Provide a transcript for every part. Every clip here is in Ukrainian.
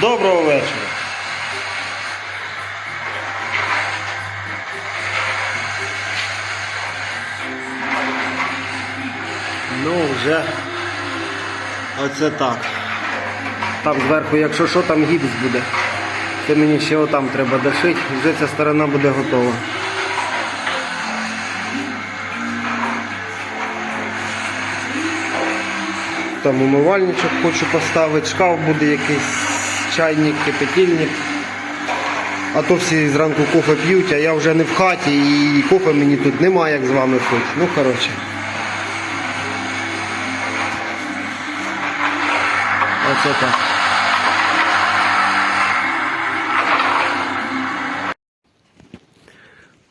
Доброго вечора. Ну, вже оце так. Там зверху, якщо що, там гіпс буде. Це мені ще отам треба дошити, вже ця сторона буде готова. Там умивальничок хочу поставити, шкаф буде якийсь, чайник, кипятильник. А то всі зранку кофе п'ють, а я вже не в хаті і кофе мені тут немає, як з вами пити. Ну коротше. Оце так.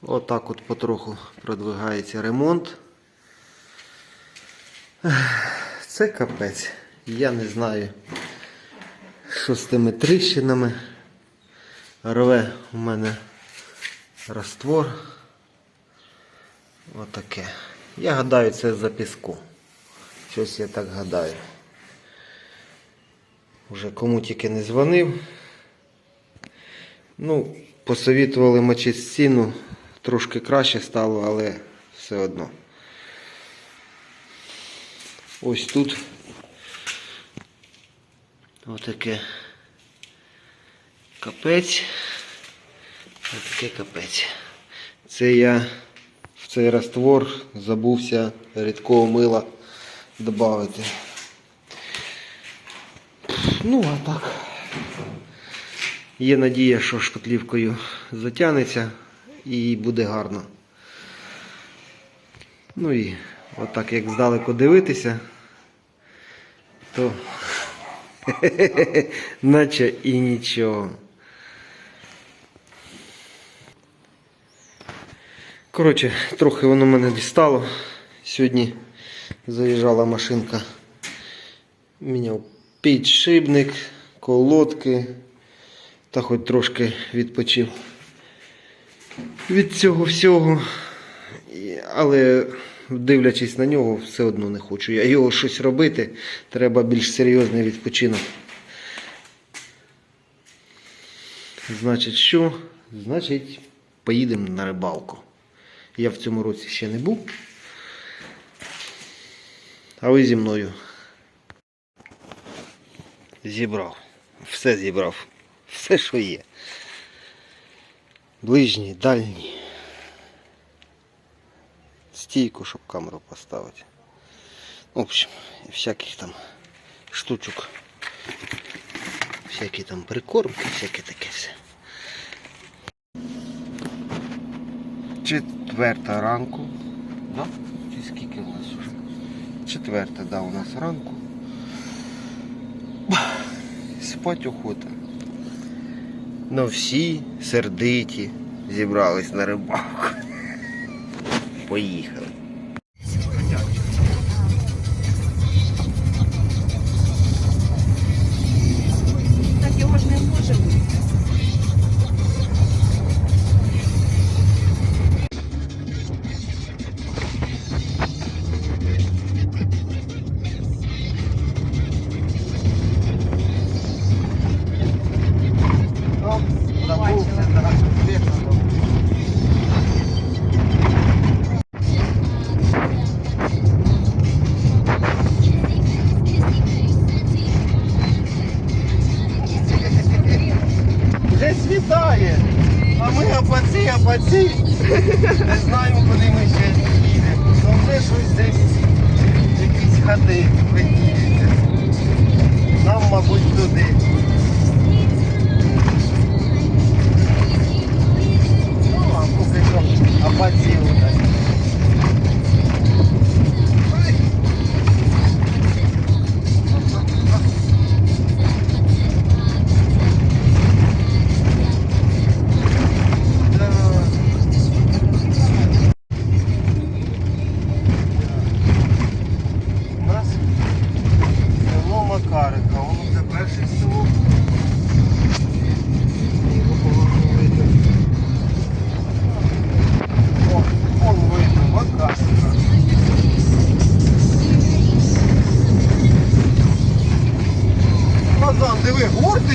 Отак от потроху продвигається ремонт. Це капець. Я не знаю, що з тими. Рве у мене раствор. Отаке. Я гадаю, це за піску. Щось я так гадаю. Уже кому тільки не дзвонив. Ну, посовітували мочити стіну. Трошки краще стало, але все одно. Ось тут отаке капець. Отаке капець. Це я в цей раствор забувся рідкого мила додати. Ну, а так. Є надія, що шпатлівкою затягнеться і буде гарно. Ну і отак, як здалеку дивитися, то наче і нічого. Коротше, трохи воно мене дістало. Сьогодні заїжджала машинка. Міняв підшипник, колодки та хоч трошки відпочив від цього всього. Але дивлячись на нього, все одно не хочу. Я його щось робити, треба більш серйозний відпочинок. Значить, що? Значить, поїдемо на рибалку. Я в цьому році ще не був. А ви зі мною. Зібрав. Все зібрав. Все, що є. Ближній, дальній. Стійку, щоб камеру поставити. В общем, всяких там штучок. Всякі там прикормки, всяке таке все. Четверта ранку. Да? Чи скільки у нас уже? Четверта, да, у нас ранку. Спать охота. Ну всі сердиті зібрались на рибалку. Поїхали.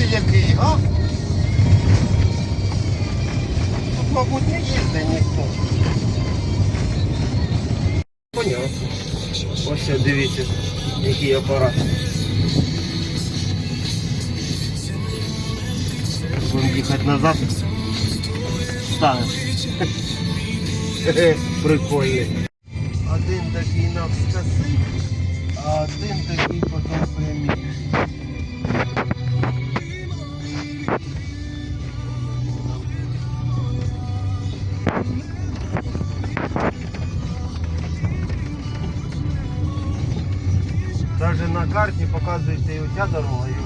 який, а? Тут, мабуть, не їздить ніхто. Понятно. Ось я дивіться, який апарат. Будемо їхати назад. Станеш. Прикольно. Один такий навскоси, а один такий потім прямій. Карті показується і оця дорога, і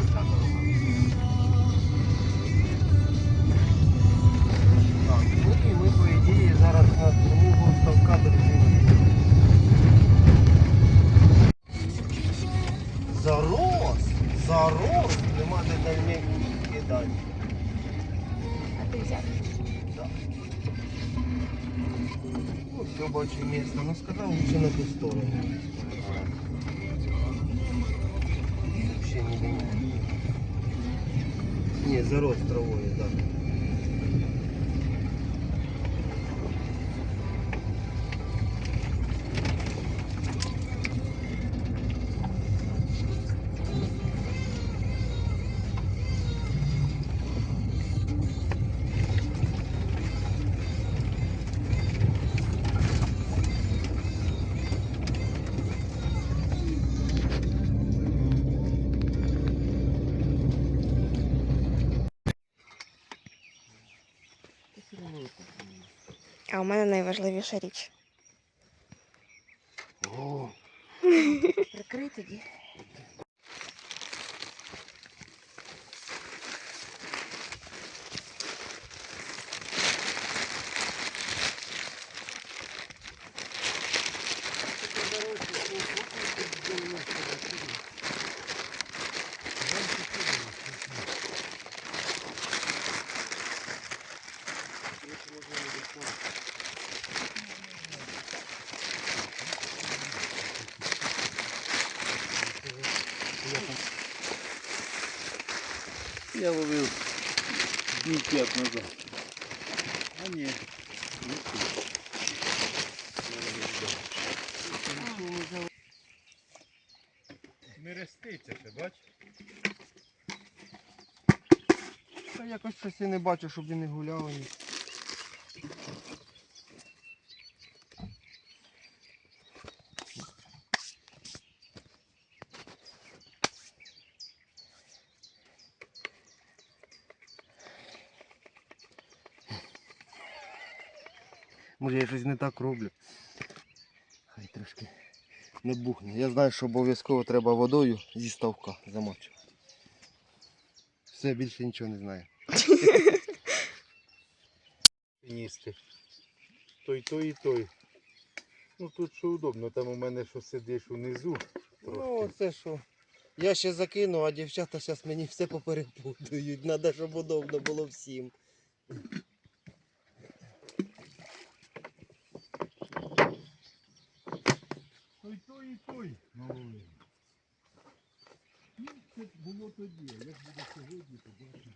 зарос травою, да. А у мене найважливіша річ. О, Прикрий тоді. Я ловив днів п'ять назад. А ні. Не реститься ще, бач? Та якось щось я не бачу, щоб він не гуляв. ні. Може я щось не так роблю. Хай трошки не бухне. Я знаю, що обов'язково треба водою зі ставка замочувати. Все, більше нічого не знаю. Піністи. Той, той і той. Ну тут що удобно, там у мене що сидиш унизу. Ну, Трошки. це що. Я ще закину, а дівчата зараз мені все поперепутують. Треба, щоб удобно було всім. Той, той і той наловив. Ну, це було тоді, як буде сьогодні, то бачимо.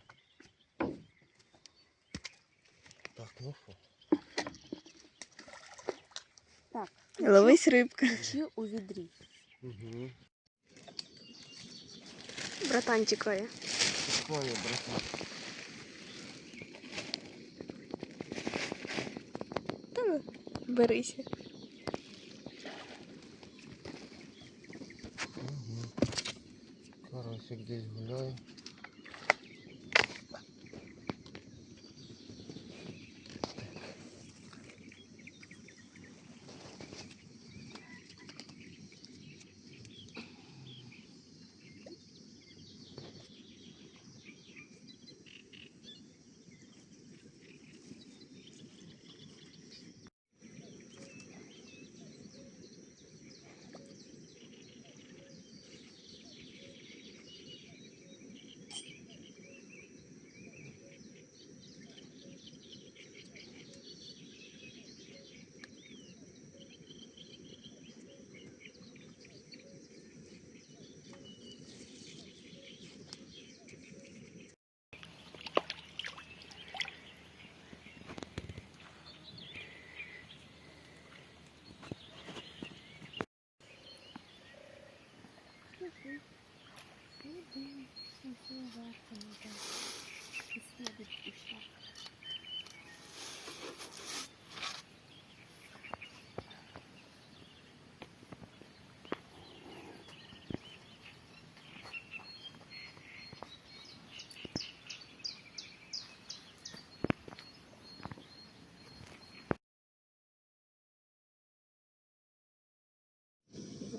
Так, ну що. Так. Ловись рибка. Ключі у відрі. Угу. Братан тікає. Такое, братан. Та ну, берися. сергей гуляй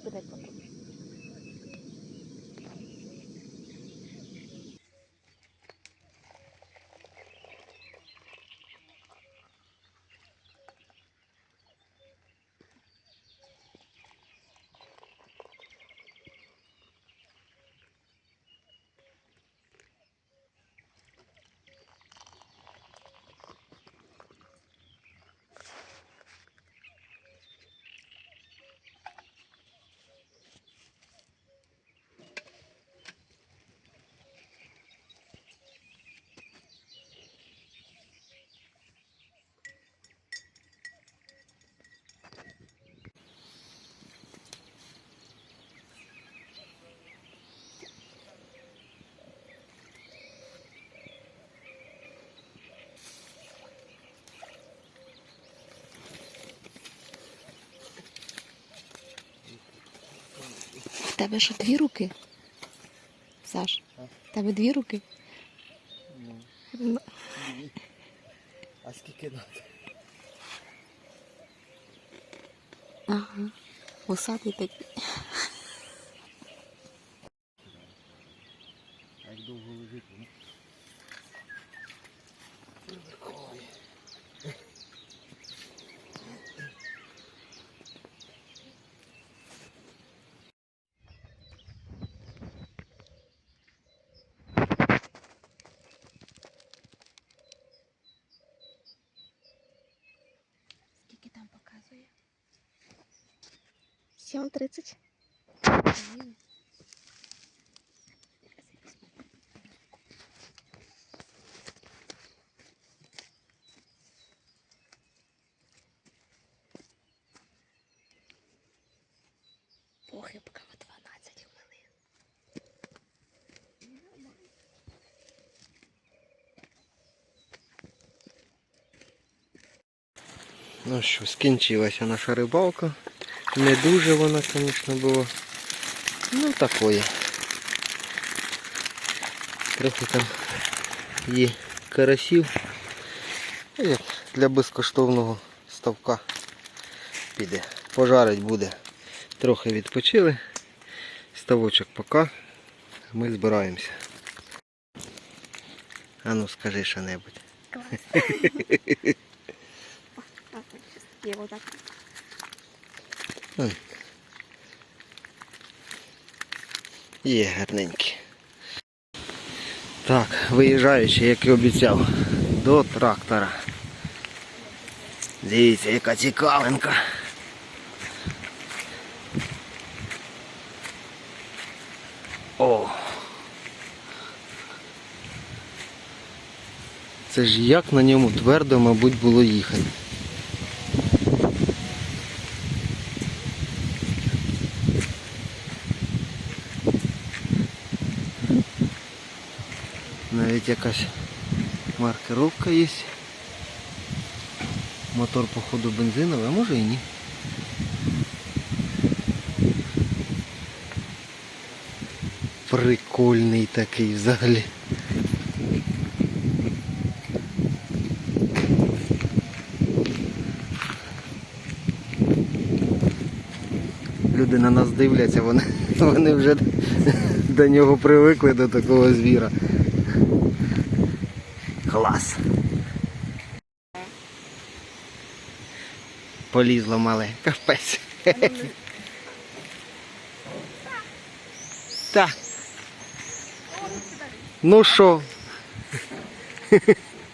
Карасик десь гуляє. Зупинить потім. В тебе що, дві руки? Саш, в тебе дві руки? Ну, А скільки надо? Ага. Усатий такий. 7.30. Ох, я поки в 12 хвилин. Ну що, скінчилася наша рибалка. Не дуже вона, звісно, була. Ну, такое. Трохи там є карасів. Як для безкоштовного ставка піде. Пожарить буде. Трохи відпочили. Ставочок пока. Ми збираємося. А ну скажи що-небудь. Я вот так. Є гарненькі. Так, виїжджаючи, як і обіцяв, до трактора. Дивіться, яка цікавинка. О! Це ж як на ньому твердо, мабуть, було їхати. Якась маркировка є. Мотор, походу, бензиновий, а може і ні. Прикольний такий взагалі. Люди на нас дивляться, вони, вони вже до нього привикли до такого звіра. Клас. Полізло мале. Капець. Так. Ну що?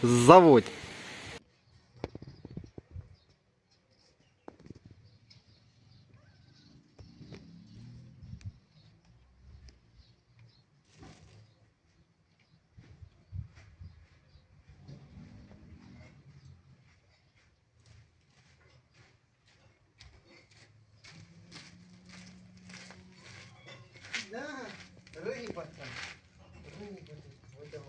Заводь. Да, риба там. Риба.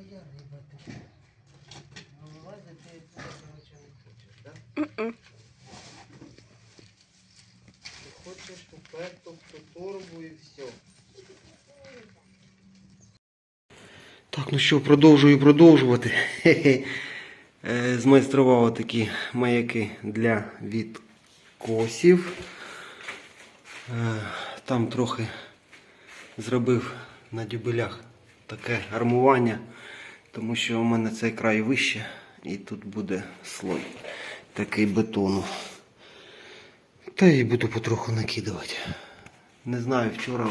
вилазити. Ну, вилазити ти коротше не хочеш, так? Ти хочеш уперту ту торбу і все. Так, ну що, продовжую продовжувати. Е, Змайстрував такі маяки для відкосів. Е, Там трохи зробив на дюбелях таке армування, тому що у мене цей край вище і тут буде слой такий бетону. Та і буду потроху накидувати. Не знаю, вчора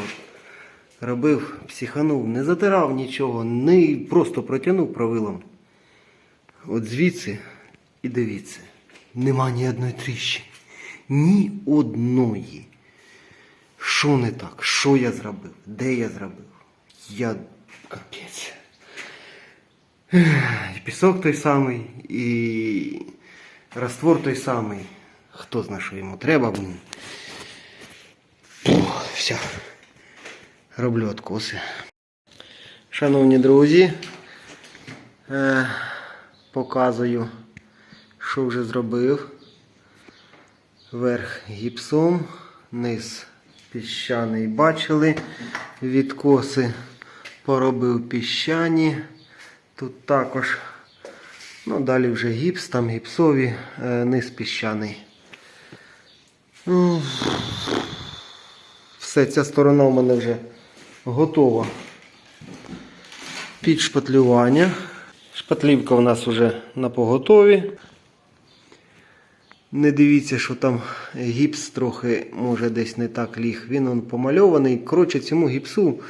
робив, психанув, не затирав нічого, не просто протягнув правилом. От звідси і дивіться, нема ні одної тріщини. Ні одної. Що не так? Що я зробив? Де я зробив? Я капець. І пісок той самий, і раствор той самий. Хто знає, що йому треба, блін. Все. Роблю откоси. Шановні друзі, е, показую, що вже зробив. Верх гіпсом, низ піщаний бачили. Відкоси поробив піщані. Тут також. Ну, далі вже гіпс, там гіпсові, е, низ піщаний. Ну, Все, ця сторона в мене вже готова під шпатлювання. Шпатлівка у нас вже на поготові. Не дивіться, що там гіпс трохи може десь не так ліг. Він он помальований. Коротше, цьому гіпсу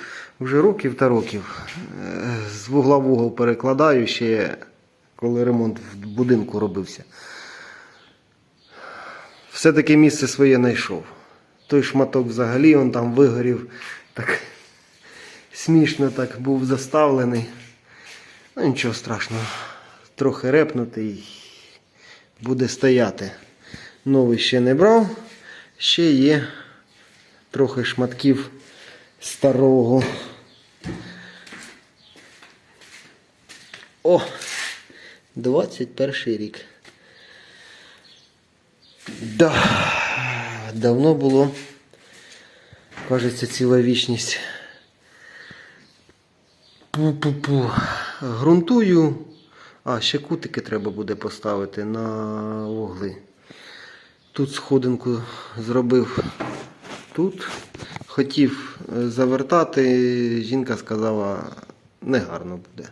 вже років та років. Е, З вугла в угол перекладаю ще коли ремонт в будинку робився. Все-таки місце своє знайшов. Той шматок взагалі он там вигорів. Так смішно так був заставлений. Ну нічого страшного. Трохи репнути і буде стояти. Новий ще не брав. Ще є трохи шматків старого. О! 21 рік. Да. Давно було. Кажеться, ціла вічність. Пу-пу-пу. Грунтую. А, ще кутики треба буде поставити на вугли. Тут сходинку зробив тут. Хотів е, завертати, жінка сказала, негарно буде.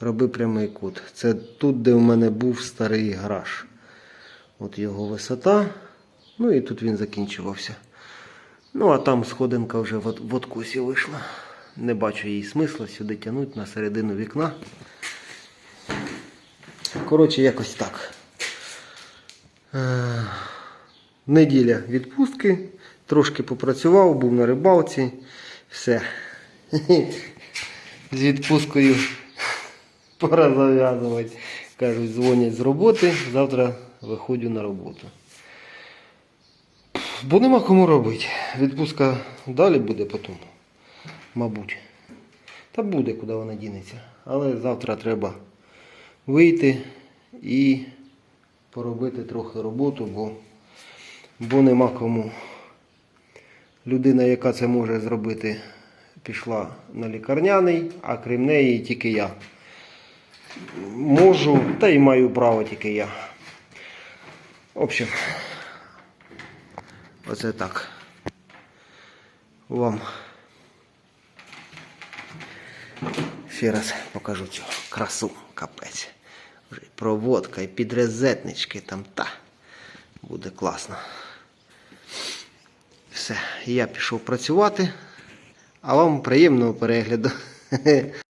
Роби прямий кут. Це тут, де в мене був старий гараж. От його висота. Ну і тут він закінчувався. Ну, а там сходинка вже в, в откусі вийшла. Не бачу її смисла сюди тягнути на середину вікна. Коротше, якось так. Е, неділя відпустки. Трошки попрацював, був на рибалці. Все. З відпусткою пора зав'язувати. Кажуть, дзвонять з роботи, завтра виходжу на роботу. Бо нема кому робити. Відпустка далі буде потім, мабуть. Та буде, куди вона дінеться. Але завтра треба вийти і поробити трохи роботу, бо, бо нема кому. Людина, яка це може зробити, пішла на лікарняний, а крім неї тільки я. Можу, та й маю право тільки я. В общем, оце так. Вам ще раз покажу цю красу, капець. Вже і проводка, і підрезетнички там та. Буде класно. Все, я пішов працювати, а вам приємного перегляду.